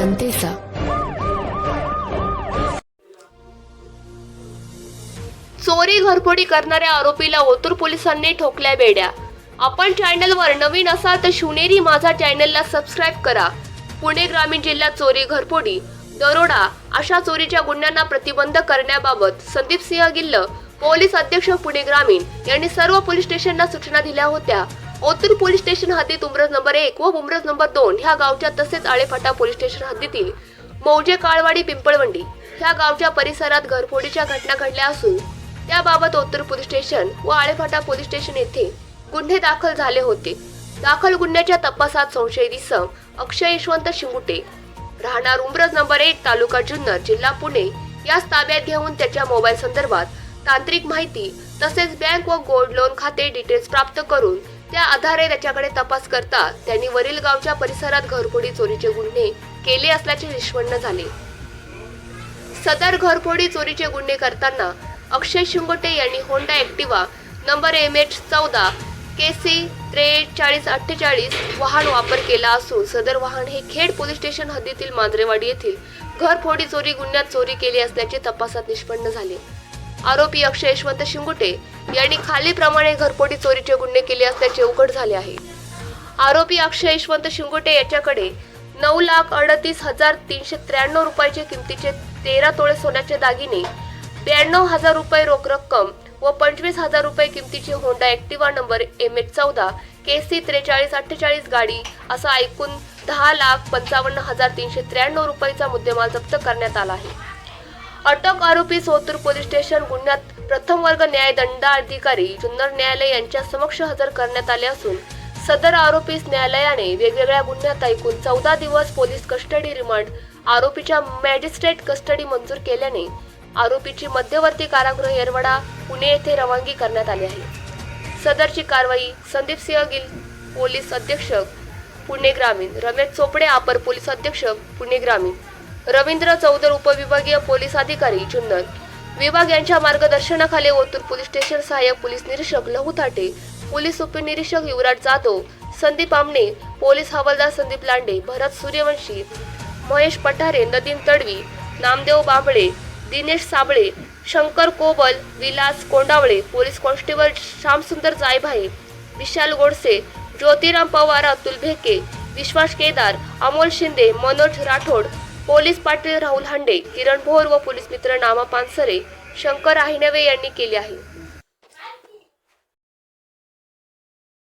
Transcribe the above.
जनतेचा. चोरी घरफोडी करणाऱ्या आरोपीला ओतूर पोलिसांनी ठोकल्या बेड्या. आपण चॅनलवर नवीन असाल तर शिवनेरी माझा चॅनलला सबस्क्राईब करा. पुणे ग्रामीण जिल्ह्यात चोरी घरफोडी दरोडा अशा चोरीच्या गुन्ह्यांना प्रतिबंध करण्याबाबत संदीप सिंह गिल्ल पोलीस अध्यक्ष पुणे ग्रामीण यांनी सर्व पोलीस स्टेशनला सूचना दिल्या होत्या. ओतूर पोलीस स्टेशन हद्दीत उमरज नंबर एक व उमरज नंबर दोन ह्या गावच्या तसेच आळेफाटा पोलीस स्टेशन हद्दीतील मौजे काळवाडी पिंपळवंडी ह्या गावच्या परिसरात घरफोडीच्या घटना घडल्या असून त्याबाबत ओतूर पोलीस स्टेशन व आळेफाटा पोलीस स्टेशन येथे गुन्हे दाखल झाले होते. दाखल गुन्ह्याच्या तपासात संशयित इसम अक्षय यशवंत शिंगुटे. राहणार उमरज नंबर एक तालुका जुन्नर जिल्हा पुणे. यास ताब्यात घेऊन त्याच्या मोबाईल संदर्भात तांत्रिक माहिती तसेच बँक व गोल्ड लोन खाते डिटेल्स प्राप्त करून त्या आधारे त्याच्याकडे तपास करता त्यांनी वरील गावच्या परिसरात घरफोडी चोरीचे गुन्हे केले असल्याचे निष्पन्न झाले. सदर घरफोडी चोरीचे गुन्हे करताना अक्षय शिंगोटे यांनी Honda Activa number M H चौदा के सी त्रेचाळीस अठ्ठेचाळीस वाहन वापर केला असून सदर वाहन हे खेड पोलीस स्टेशन हद्दीतील मांजरेवाडी येथील घरफोडी चोरी गुन्ह्यात चोरी केली असल्याचे तपासात निष्पन्न झाले. आरोपी अक्षय यशवंत शिंगुटे यांनी खालीप्रमाणे घरपोटी चोरीचे गुन्हे केले असल्याचे उघड झाले आहे. आरोपी अक्षय यशवंत शिंगोटे याच्याकडे नऊ लाख अडतीस हजार तीनशे त्र्याण्णव रुपयाचे किमतीचे तेरा तोळे सोन्याचे दागिने ब्याण्णव हजार रुपये रोख रक्कम व पंचवीस हजार रुपये किमतीची Honda Activa number M H चौदा के सी त्रेचाळीस अठ्ठेचाळीस गाडी असा ऐकून दहा लाख पंचावन्न हजार तीनशे त्र्याण्णव रुपयाचा मुद्देमाल जप्त करण्यात आला आहे. अटक आरोपी सोतूर पोलीस स्टेशन गुन्ह्यात प्रथम वर्ग न्याय दंडाधिकारी जुन्नर न्यायालय यांच्या समक्ष हजर करण्यात आले असून सदर आरोपीस न्यायालयाने वेगवेगळ्या गुन्ह्यात ऐकून चौदा दिवस पोलीस कस्टडी रिमांड आरोपीच्या मॅजिस्ट्रेट कस्टडी मंजूर केल्याने आरोपीची मध्यवर्ती कारागृह येरवडा पुणे येथे रवानगी करण्यात आली आहे. सदरची कारवाई संदीप सिंह गिल पोलीस अधीक्षक पुणे ग्रामीण. रमेश चोपडे अपर पोलीस अधीक्षक पुणे ग्रामीण. रवींद्र चौधर उपविभागीय पोलीस अधिकारी जुन्नर. विभाग यांच्या मार्गदर्शनाखाली ओतूर पोलीस स्टेशन सहाय्यक पोलीस निरीक्षक लहू थाटे पोलीस उपनिरीक्षक युवराज जाधव संदीप आमणे पोलीस हवालदार Sandeep Lande Bharat Suryavanshi Mahesh Pathare Nadeem Tadvi Namdev Bambale Dinesh Sable Shankar Kobal Vilas Kondawale police constable Shyamsundar Jaybhai Vishal Godse Jyotiram Pawar Atul Bheke Vishwas Kedar Amol Shinde Manoj Rathod police Patil Rahul Hande Kiran Bhor व police मित्र नामा पानसरे शंकर आहिनवे यांनी केले आहे.